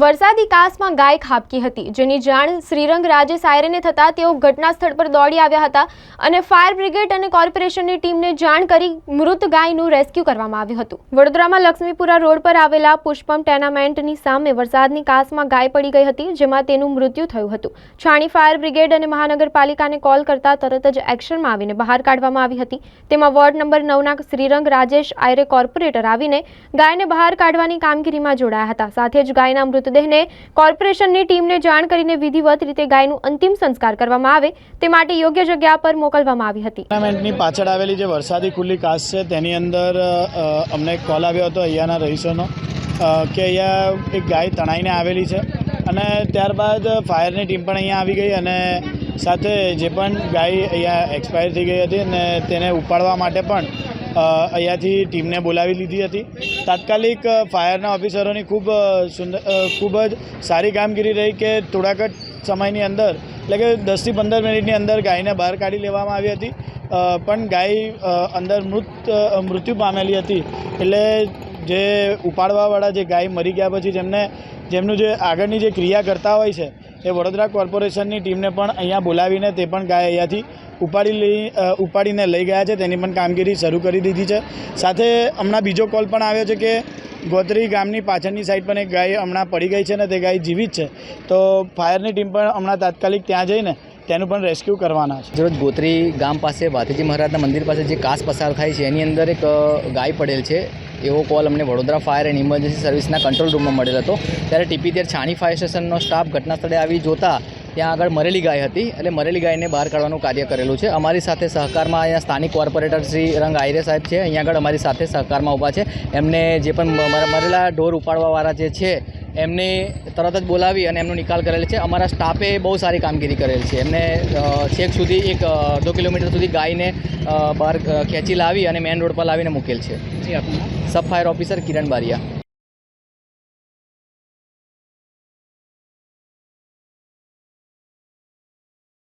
વરસાદી કાસમાં ગાય ખાબકી હતી, જેની જાણ શ્રીરંગ રાજે સાયરને થતાં તેઓ ઘટના સ્થળ પર દોડી આવ્યા હતા અને ફાયર બ્રિગેડ અને કોર્પોરેશનની ટીમને જાણ કરી મૃત ગાયનું રેસ્ક્યુ કરવામાં આવ્યું હતું. વડોદરામાં લક્ષ્મીપુરા રોડ પર આવેલા પુષ્પમ ટેનામેન્ટની સામે વરસાદની કાસમાં ગાય પડી ગઈ હતી, જેમાં તેનું મૃત્યુ થયું હતું. છાણી ફાયર બ્રિગેડ અને મહાનગરપાલિકાને કોલ કરતા તરત જ એક્શનમાં આવીને બહાર કાઢવામાં આવી હતી. તેમાં વોર્ડ નંબર નવના શ્રીરંગ રાજેશ આયરે કોર્પોરેટર આવીને ગાયને બહાર કાઢવાની કામગીરીમાં જોડાયા હતા. સાથે જ ગાયના મૃતદેહને કોર્પોરેશનની ટીમને જાણ કરીને વિધિવત રીતે ગાયનું અંતિમ સંસ્કાર કરવામાં આવે તે માટે યોગ્ય જગ્યા પર મોકલવામાં આવી હતી. ટુર્નામેન્ટની પાછળ આવેલી જે વરસાદી ખુલ્લી કાસ છે, તેની અંદર અમને એક કોલ આવ્યો હતો અહીંયાના રહીશોનો કે અહીંયા એક ગાય તણાઈને આવેલી છે અને ત્યારબાદ ફાયરની ટીમ પણ અહીંયા આવી ગઈ અને સાથે જે પણ ગાય અહીંયા એક્સપાયર થઈ ગઈ હતી અને તેને ઉપાડવા માટે પણ અહીંયાથી ટીમને બોલાવી લીધી હતી. તાત્કાલિક ફાયરના ઓફિસરોની ખૂબ સુંદર ખૂબ જ સારી કામગીરી રહી કે થોડાક જ સમયની અંદર, એટલે કે દસથી પંદર મિનિટની અંદર ગાયને બહાર કાઢી લેવામાં આવી હતી. પણ ગાય અંદર મૃત મૃત્યુ પામેલી હતી. એટલે જે ઉપાડવાવાળા જે ગાય મરી ગયા પછી જેમને, જેમનું જે આગળની જે ક્રિયા કરતા હોય છે, એ વડોદરા કોર્પોરેશનની ટીમને પણ અહીંયા બોલાવીને તે પણ ગાય અહીંયાથી ઉપાડી લઈ ઉપાડીને લઈ ગયા છે. તેની પણ કામગીરી શરૂ કરી દીધી છે. સાથે હમણાં બીજો કોલ પણ આવ્યો છે કે ગોત્રી ગામની પાછળની સાઈડ પણ એક ગાય હમણાં પડી ગઈ છે ને તે ગાય જીવિત છે. તો ફાયરની ટીમ પણ હમણાં તાત્કાલિક ત્યાં જઈને તેનું પણ રેસ્ક્યુ કરવાના છે. જરૂર ગોત્રી ગામ પાસે ભાતીજી મહારાજના મંદિર પાસે જે કાસ પસાર થાય છે, એની અંદર એક ગાય પડેલ છે. એવો કોલ અમને વડોદરા ફાયર એન્ડ ઇમરજન્સી સર્વિસના કંટ્રોલ રૂમમાં મળેલ હતો. ત્યારે ટીપી તેર છાણી ફાયર સ્ટેશનનો સ્ટાફ ઘટના સ્થળે આવી જોતા ત્યાં આગળ મરેલી ગાય હતી. એટલે મરેલી ગાયને બહાર કાઢવાનું કાર્ય કરેલું છે. અમારી સાથે સહકારમાં અહીંયા સ્થાનિક કોર્પોરેટર શ્રી રંગ આયરે સાહેબ છે. અહીંયા આગળ અમારી સાથે સહકારમાં ઊભા છે. એમને જે પણ મરેલા ઢોર ઉપાડવાવાળા જે છે એમને તરત જ બોલાવી અને એમનો નિકાલ કરેલ છે. અમારા સ્ટાફે બહુ સારી કામગીરી કરેલ છે. એમને છેક સુધી એક અડધો કિલોમીટર સુધી ગાયને બહાર ખેંચી લાવી અને મેઇન રોડ પર લાવીને મૂકેલ છે. Sub fire officer Kiran Baria.